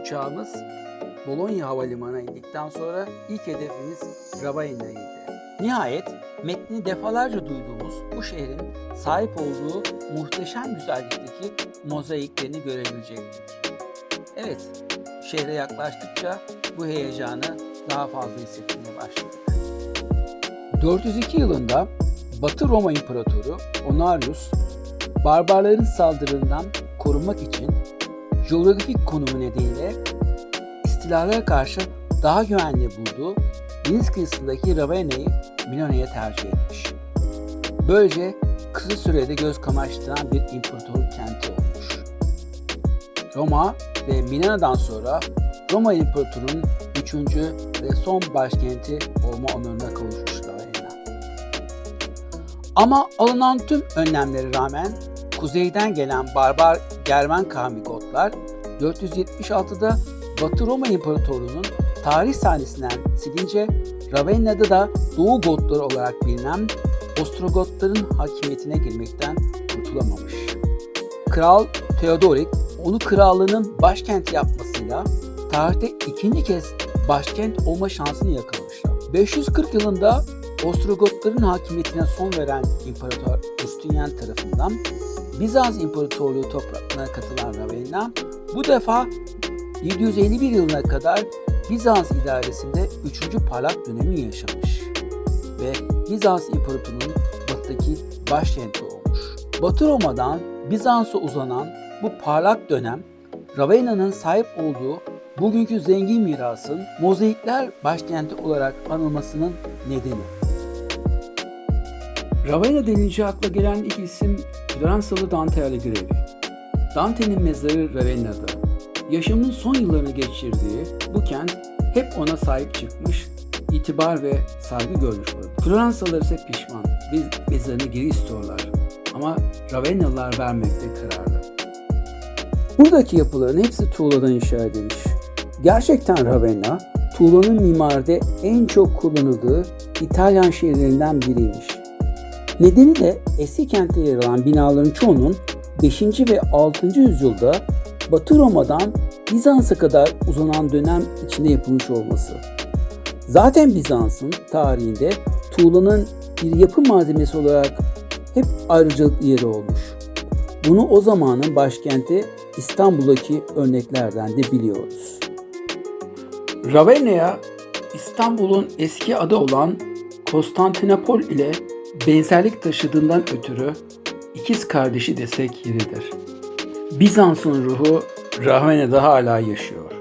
uçağımız Bologna Havalimanı'na indikten sonra ilk hedefimiz Ravaina'ydı. Nihayet metni defalarca duyduğumuz bu şehrin sahip olduğu muhteşem güzellikteki mozaiklerini görebilecektik. Evet, şehre yaklaştıkça bu heyecanı daha fazla hissetmeye başladık. 402 yılında Batı Roma İmparatoru Honorius, barbarların saldırılarından korunmak için jeografik konumu nedeniyle istilalara karşı daha güvenli bulduğu deniz kıyısındaki Ravena'yı Minone'ye tercih etmiş. Böylece kısa sürede göz kamaştıran bir imparatorluk kenti olmuş. Roma ve Milano'dan sonra Roma İmparatorluğu'nun üçüncü ve son başkenti olma onuruna kavuşmuş Ravenna. Ama alınan tüm önlemlere rağmen kuzeyden gelen barbar Germen kavmi Gotlar 476'da Batı Roma İmparatorluğu'nun tarih sahnesinden silince Ravenna'da da Doğu Gotları olarak bilinen Ostrogotların hakimiyetine girmekten kurtulamamış. Kral Theodorik onu krallığının başkenti yapmasıyla tarihte ikinci kez başkent olma şansını yakalamışlar. 540 yılında Ostrogotların hakimiyetine son veren İmparator Justinian tarafından Bizans İmparatorluğu topraklarına katılan Ravenna bu defa 751 yılına kadar Bizans idaresinde 3. parlak dönemi yaşamış ve Bizans İmparatorluğu'nun batıdaki başkenti olmuş. Batı Roma'dan Bizans'a uzanan bu parlak dönem Ravenna'nın sahip olduğu bugünkü zengin mirasın mozaikler başkenti olarak anılmasının nedeni. Ravenna denince akla gelen ilk isim Floransalı Dante Alighieri. Dante'nin mezarı Ravenna'da. Yaşamının son yıllarını geçirdiği bu kent hep ona sahip çıkmış, itibar ve saygı görmüş burada. Floransalılar ise pişman ve mezarını geri istiyorlar. Ama Ravennalılar vermekte kararlı. Buradaki yapıların hepsi tuğladan inşa edilmiş. Gerçekten Ravenna, tuğlanın mimaride en çok kullanıldığı İtalyan şehirlerinden biriymiş. Nedeni de eski kentte yer alan binaların çoğunun 5. ve 6. yüzyılda Batı Roma'dan Bizans'a kadar uzanan dönem içinde yapılmış olması. Zaten Bizans'ın tarihinde tuğlanın bir yapı malzemesi olarak hep ayrıcalıklı yeri olmuş. Bunu o zamanın başkenti İstanbul'daki örneklerden de biliyoruz. Ravenna'ya İstanbul'un eski adı olan Konstantinopol ile benzerlik taşıdığından ötürü ikiz kardeşi desek yeridir. Bizans'ın ruhu Ravenna'da hala yaşıyor.